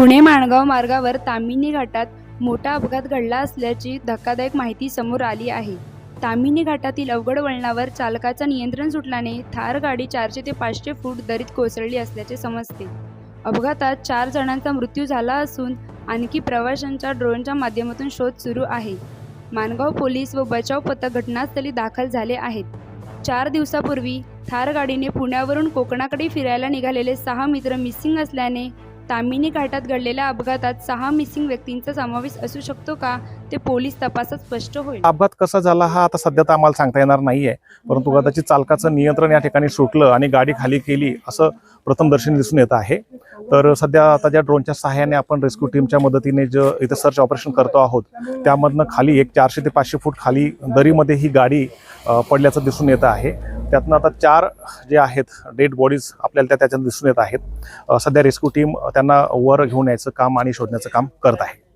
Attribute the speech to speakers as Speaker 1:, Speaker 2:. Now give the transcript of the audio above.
Speaker 1: पुणे माणगाव मार्गावर तामिनी घाटात मोठा अपघात घडला असल्याची धक्कादायक माहिती समोर आली आहे. तामिनी घाटातील अवघड वळणावर चालकाचं नियंत्रण सुटल्याने थार गाडी चारशे ते पाचशे फूट दरीत कोसळली असल्याचे समजते. अपघातात चार जणांचा मृत्यू झाला असून आणखी प्रवाशांच्या ड्रोनच्या माध्यमातून शोध सुरू आहे. माणगाव पोलीस व बचाव पथक घटनास्थळी दाखल झाले आहेत. चार दिवसापूर्वी थार गाडीने पुण्यावरून कोकणाकडे फिरायला निघालेले सहा मित्र मिसिंग असल्याने तामिनी घाटात घडलेल्या अपघातात सहा मिसिंग व्यक्तींचा समावेश असू शकतो का? ते पोलीस तपासात स्पष्ट होईल.
Speaker 2: अपघात कसा झाला हा आता सध्या तर आम्हाला सांगता येणार नाहीये. परंतु कदाचित चालकाचं नियंत्रण या ठिकाणी सुटलं आणि गाडी खाली केली असं प्रथमदर्शनी दिसून येत आहे. तर सध्या आता ज्या ड्रोनच्या सहाय्याने आपण रेस्क्यू टीमच्या मदतीने जे इथं सर्च ऑपरेशन करतो आहोत त्यामधनं खाली एक चारशे ते पाचशे फूट खाली दरीमध्ये ही गाडी पडल्याचं दिसून येत आहे. त्यातनं आता चार जे आहेत डेड बॉडीज आपल्याला त्या त्याच्यात दिसून येत आहेत. सध्या रेस्क्यू टीम त्यांना वर घेऊन यायचं काम आणि शोधण्याचं काम करत आहे.